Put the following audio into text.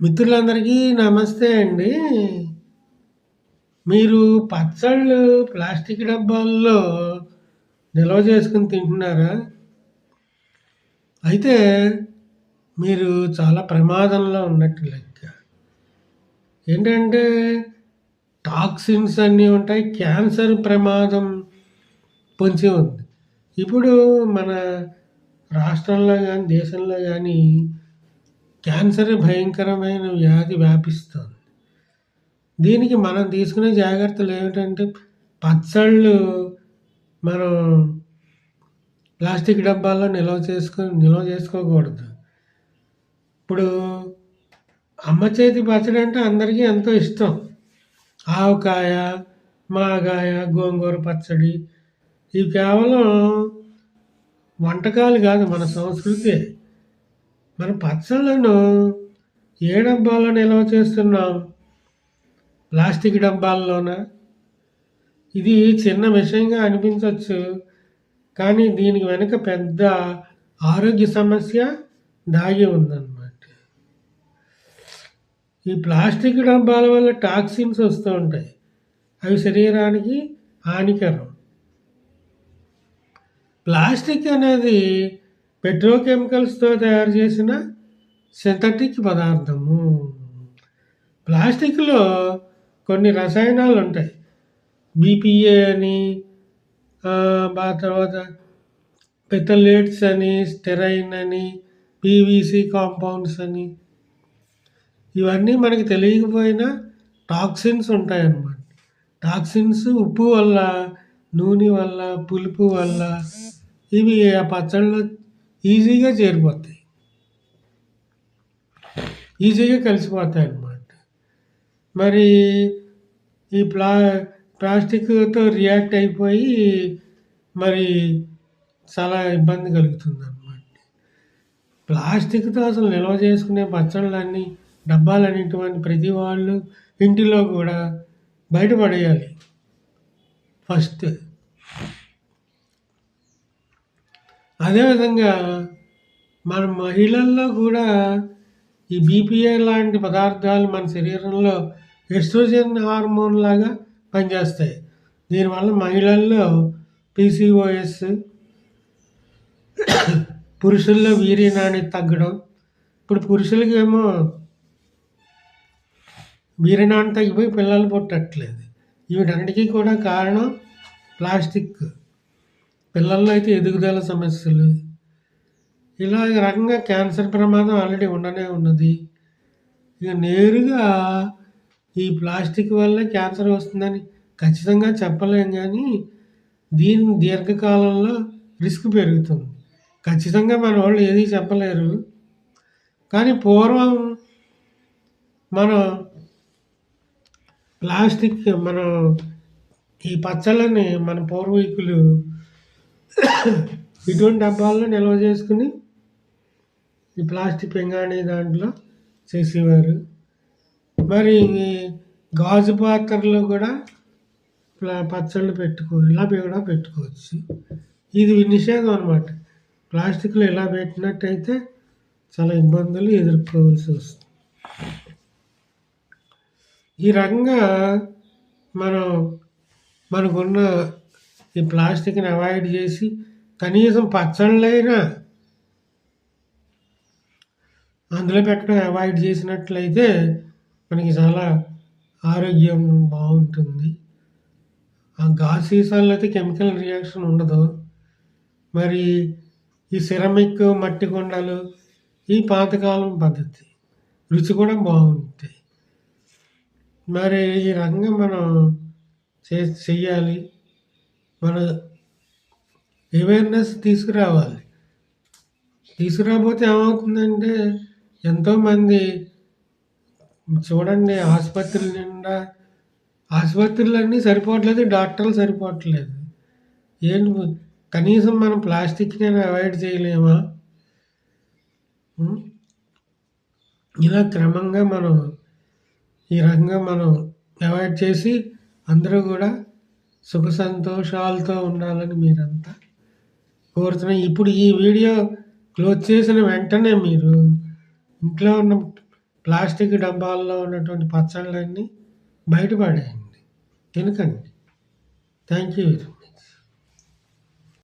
మిత్రులందరికీ నమస్తే అండి. మీరు పచ్చళ్ళు ప్లాస్టిక్ డబ్బాల్లో నిల్వ చేసుకుని తింటున్నారా? అయితే మీరు చాలా ప్రమాదంలో ఉన్నట్టు లెక్క. ఏంటంటే టాక్సిన్స్ అన్నీ ఉంటాయి. క్యాన్సర్ ప్రమాదం పొంచి ఉంది. ఇప్పుడు మన రాష్ట్రంలో కానీ దేశంలో కానీ క్యాన్సర్ భయంకరమైన వ్యాధి వ్యాపిస్తుంది దీనికి మనం తీసుకునే జాగ్రత్తలు ఏమిటంటే పచ్చళ్ళు మనం ప్లాస్టిక్ డబ్బాల్లో నిల్వ చేసుకొని నిల్వ చేసుకోకూడదు. ఇప్పుడు అమ్మ చేతి పచ్చడి అంటే అందరికీ ఎంతో ఇష్టం. ఆవకాయ, మాగాయ, గోంగూర పచ్చడి ఇవి కేవలం వంటకాలు కాదు మన సంస్కృతి మన పచ్చళ్ళను ఏ డబ్బాల్లో నిల్వ చేస్తున్నాం? ప్లాస్టిక్ డబ్బాల్లోనా? ఇది చిన్న విషయంగా అనిపించవచ్చు కానీ దీనికి వెనుక పెద్ద ఆరోగ్య సమస్య దాగి ఉందన్నమాట. ఈ ప్లాస్టిక్ డబ్బాల వల్ల టాక్సిన్స్ వస్తూ ఉంటాయి. అవి శరీరానికి హానికరం. ప్లాస్టిక్ అనేది పెట్రోకెమికల్స్‌తో తయారు చేసిన సింథటిక్ పదార్థము. ప్లాస్టిక్‌లో కొన్ని రసాయనాలు ఉంటాయి. బీపీఏ అని తర్వాత పెథలేట్స్ అని, స్టెరైన్ అని, పీవీసీ కాంపౌండ్స్ అని ఇవన్నీ మనకి తెలియకపోయినా టాక్సిన్స్ ఉంటాయన్నమాట. టాక్సిన్స్ ఉప్పు వల్ల, నూనె వల్ల, పులుపు వల్ల ఇవి ఆ పచ్చళ్ళలో ఈజీగా చేరిపోతాయి. ఈజీగా కలిసిపోతాయి అన్నమాట మరి ఈ ప్లా ప్లాస్టిక్‌తో రియాక్ట్ అయిపోయి మరి చాలా ఇబ్బంది కలుగుతుందన్నమాట. ప్లాస్టిక్‌తో అసలు నిల్వ చేసుకునే పచ్చళ్ళన్నీ, డబ్బాలనేటివన్నీ ప్రతి వాళ్ళు ఇంటిలో కూడా బయటపడేయాలి ఫస్ట్. అదేవిధంగా మన మహిళల్లో కూడా ఈ బీపీఏ లాంటి పదార్థాలు మన శరీరంలో ఎస్ట్రోజన్ హార్మోన్ లాగా పనిచేస్తాయి. దీనివల్ల మహిళల్లో పీసీఓఎస్ పురుషుల్లో వీర్య నాణ్యత తగ్గడం. ఇప్పుడు పురుషులకేమో ఏమో నాణ్యత తగ్గిపోయి పిల్లలు పుట్టట్లేదు. వీటన్నిటికీ కూడా కారణం ప్లాస్టిక్. పిల్లల్లో అయితే ఎదుగుదల సమస్యలు. ఇలా ఈ రకంగా క్యాన్సర్ ప్రమాదం ఆల్రెడీ ఉండనే ఉన్నది. ఇక నేరుగా ఈ ప్లాస్టిక్ వల్లే క్యాన్సర్ వస్తుందని ఖచ్చితంగా చెప్పలేం కానీ దీని దీర్ఘకాలంలో రిస్క్ పెరుగుతుంది. ఖచ్చితంగా మన వాళ్ళు ఏది చెప్పలేరు. కానీ పూర్వం మనం ప్లాస్టిక్ మనం ఈ పచ్చళ్ళని మన పూర్వీకులు ఇటువంటి డబ్బాల్లో నిల్వ చేసుకొని ఈ ప్లాస్టిక్ పింగాణీ దాంట్లో చేసేవారు. మరి గాజు పాత్రలో కూడా ప్లా పచ్చళ్ళు పెట్టుకో ఇలా కూడా పెట్టుకోవచ్చు. ఇది నిషేధం అనమాట ప్లాస్టిక్‌లో ఇలా పెట్టినట్టయితే చాలా ఇబ్బందులు ఎదుర్కోవాల్సి వస్తుంది. ఈ రకంగా మనం మనకున్న ఈ ప్లాస్టిక్‌ని అవాయిడ్ చేసి కనీసం పచ్చళ్ళైనా అందులో పెట్టడం అవాయిడ్ చేసినట్లయితే మనకి చాలా ఆరోగ్యం బాగుంటుంది ఆ గాజు సీసాల్లో అయితే కెమికల్ రియాక్షన్ ఉండదు. మరి ఈ సిరమిక్ మట్టి కొండలు ఈ పాతకాలం పద్ధతి. రుచి కూడా బాగుంటాయి మరి ఈ రంగం మనం చే చెయ్యాలి. మన అవేర్‌నెస్ తీసుకురావాలి. తీసుకురాకపోతే ఏమవుతుందంటే ఎంతోమంది చూడండి ఆసుపత్రుల నిండా ఆసుపత్రులన్నీ సరిపోవట్లేదు. డాక్టర్లు సరిపోవట్లేదు. ఏంటి కనీసం మనం ప్లాస్టిక్ని అవాయిడ్ చేయలేమా? ఇలా క్రమంగా మనం ఈ రకంగా మనం అవాయిడ్ చేసి అందరూ కూడా సుఖ సంతోషాలతో ఉండాలని మీరంతా కోరుతున్నాను. ఇప్పుడు ఈ వీడియో క్లోజ్ చేసిన వెంటనే మీరు ఇంట్లో ఉన్న ప్లాస్టిక్ డబ్బాల్లో ఉన్నటువంటి పచ్చళ్ళన్నీ బయటపడేయండి తినకండి థ్యాంక్ యూ వెరీ మచ్